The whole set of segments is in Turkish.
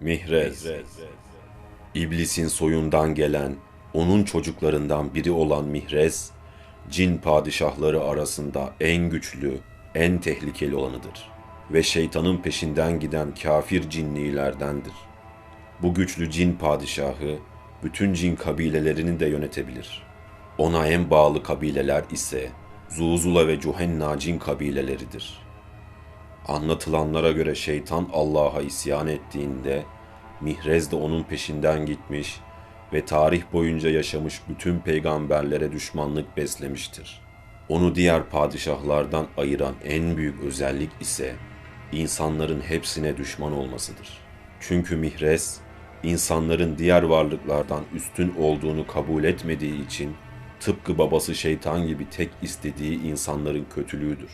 Mihrez. İblisin soyundan gelen, onun çocuklarından biri olan Mihrez, cin padişahları arasında en güçlü, en tehlikeli olanıdır ve şeytanın peşinden giden kafir cinnilerdendir. Bu güçlü cin padişahı bütün cin kabilelerini de yönetebilir. Ona en bağlı kabileler ise Zuzula ve Cuhenna cin kabileleridir. Anlatılanlara göre şeytan Allah'a isyan ettiğinde Mihrez de onun peşinden gitmiş ve tarih boyunca yaşamış bütün peygamberlere düşmanlık beslemiştir. Onu diğer padişahlardan ayıran en büyük özellik ise insanların hepsine düşman olmasıdır. Çünkü Mihrez, insanların diğer varlıklardan üstün olduğunu kabul etmediği için tıpkı babası şeytan gibi tek istediği insanların kötülüğüdür.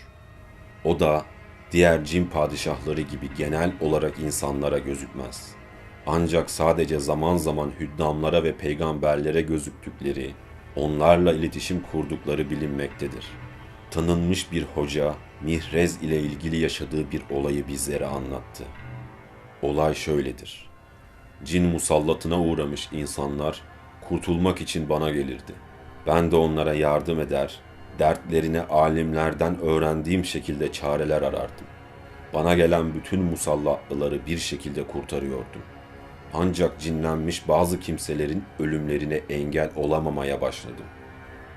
O da diğer cin padişahları gibi genel olarak insanlara gözükmez. Ancak sadece zaman zaman hüddamlara ve peygamberlere gözüktükleri, onlarla iletişim kurdukları bilinmektedir. Tanınmış bir hoca Mihrez ile ilgili yaşadığı bir olayı bizlere anlattı. Olay şöyledir. Cin musallatına uğramış insanlar kurtulmak için bana gelirdi. Ben de onlara yardım eder, dertlerine alimlerden öğrendiğim şekilde çareler arardım. Bana gelen bütün musallatlıları bir şekilde kurtarıyordum. Ancak cinlenmiş bazı kimselerin ölümlerine engel olamamaya başladım.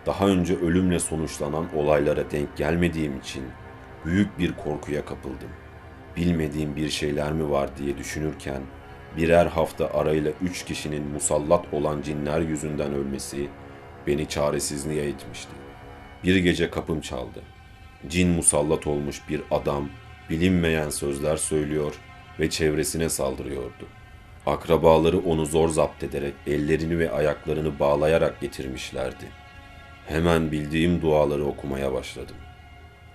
Daha önce ölümle sonuçlanan olaylara denk gelmediğim için büyük bir korkuya kapıldım. Bilmediğim bir şeyler mi var diye düşünürken birer hafta arayla üç kişinin musallat olan cinler yüzünden ölmesi beni çaresizliğe itmişti. Bir gece kapım çaldı. Cin musallat olmuş bir adam bilinmeyen sözler söylüyor ve çevresine saldırıyordu. Akrabaları onu zor zapt ederek ellerini ve ayaklarını bağlayarak getirmişlerdi. Hemen bildiğim duaları okumaya başladım.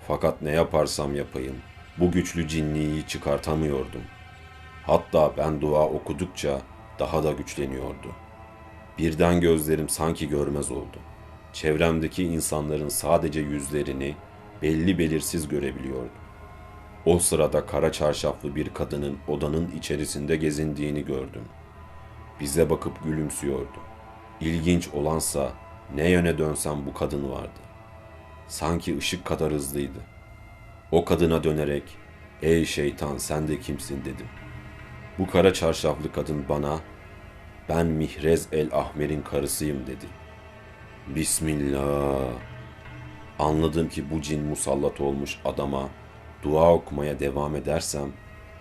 Fakat ne yaparsam yapayım bu güçlü cinliği çıkartamıyordum. Hatta ben dua okudukça daha da güçleniyordu. Birden gözlerim sanki görmez oldu. Çevremdeki insanların sadece yüzlerini belli belirsiz görebiliyordum. O sırada kara çarşaflı bir kadının odanın içerisinde gezindiğini gördüm. Bize bakıp gülümsüyordu. İlginç olansa ne yöne dönsem bu kadın vardı. Sanki ışık kadar hızlıydı. O kadına dönerek "Ey şeytan sen de kimsin?" dedim. Bu kara çarşaflı kadın bana "Ben Mihrez el Ahmer'in karısıyım." dedi. Bismillah. Anladım ki bu cin musallat olmuş adama dua okumaya devam edersem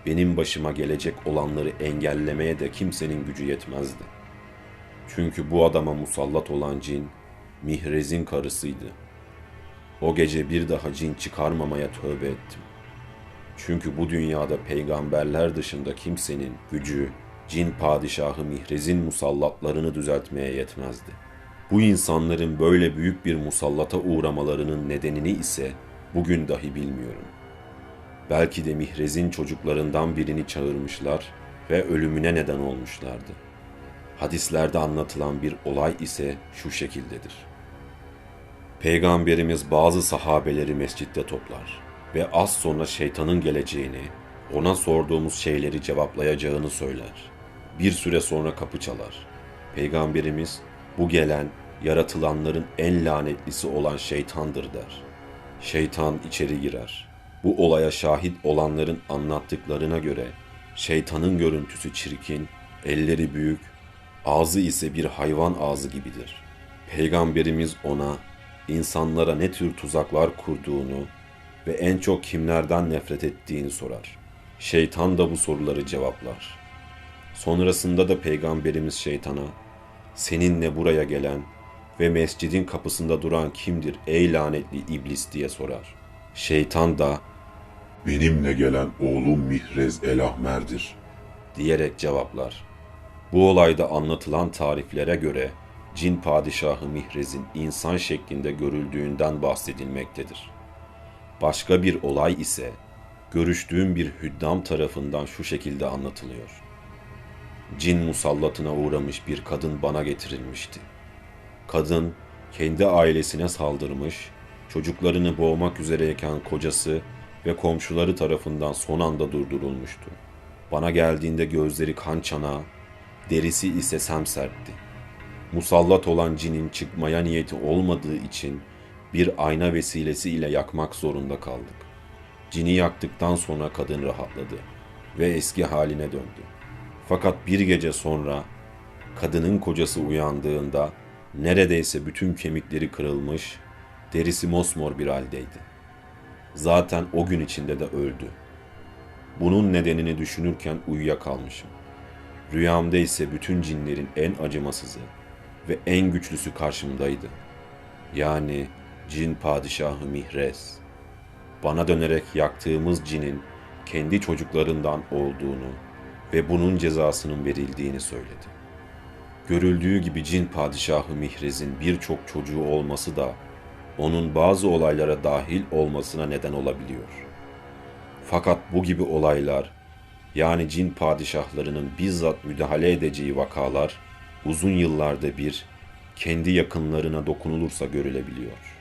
benim başıma gelecek olanları engellemeye de kimsenin gücü yetmezdi. Çünkü bu adama musallat olan cin Mihrez'in karısıydı. O gece bir daha cin çıkarmamaya tövbe ettim. Çünkü bu dünyada peygamberler dışında kimsenin gücü cin padişahı Mihrez'in musallatlarını düzeltmeye yetmezdi. Bu insanların böyle büyük bir musallata uğramalarının nedenini ise bugün dahi bilmiyorum. Belki de Mihrez'in çocuklarından birini çağırmışlar ve ölümüne neden olmuşlardı. Hadislerde anlatılan bir olay ise şu şekildedir. Peygamberimiz bazı sahabeleri mescitte toplar ve az sonra şeytanın geleceğini, ona sorduğumuz şeyleri cevaplayacağını söyler. Bir süre sonra kapı çalar. Peygamberimiz bu gelen yaratılanların en lanetlisi olan şeytandır der. Şeytan içeri girer. Bu olaya şahit olanların anlattıklarına göre şeytanın görüntüsü çirkin, elleri büyük, ağzı ise bir hayvan ağzı gibidir. Peygamberimiz ona insanlara ne tür tuzaklar kurduğunu ve en çok kimlerden nefret ettiğini sorar. Şeytan da bu soruları cevaplar. Sonrasında da peygamberimiz şeytana seninle buraya gelen ve mescidin kapısında duran kimdir ey lanetli iblis diye sorar. Şeytan da Benimle gelen oğlum Mihrez el Ahmer'dir. diyerek cevaplar. Bu olayda anlatılan tariflere göre cin padişahı Mihrez'in insan şeklinde görüldüğünden bahsedilmektedir. Başka bir olay ise görüştüğüm bir hüddam tarafından şu şekilde anlatılıyor. Cin musallatına uğramış bir kadın bana getirilmişti. Kadın kendi ailesine saldırmış, çocuklarını boğmak üzereyken kocası ve komşuları tarafından son anda durdurulmuştu. Bana geldiğinde gözleri kan çanağı, derisi ise semsertti. Musallat olan cinin çıkmaya niyeti olmadığı için bir ayna vesilesiyle yakmak zorunda kaldık. Cini yaktıktan sonra kadın rahatladı ve eski haline döndü. Fakat bir gece sonra kadının kocası uyandığında neredeyse bütün kemikleri kırılmış, derisi mosmor bir haldeydi. Zaten o gün içinde de öldü. Bunun nedenini düşünürken uyuyakalmışım. Rüyamda ise bütün cinlerin en acımasızı ve en güçlüsü karşımdaydı. Yani cin padişahı Mihrez. Bana dönerek yaktığımız cinin kendi çocuklarından olduğunu ve bunun cezasının verildiğini söyledi. Görüldüğü gibi cin padişahı Mihrez'in birçok çocuğu olması da onun bazı olaylara dahil olmasına neden olabiliyor. Fakat bu gibi olaylar yani cin padişahlarının bizzat müdahale edeceği vakalar uzun yıllarda bir kendi yakınlarına dokunulursa görülebiliyor.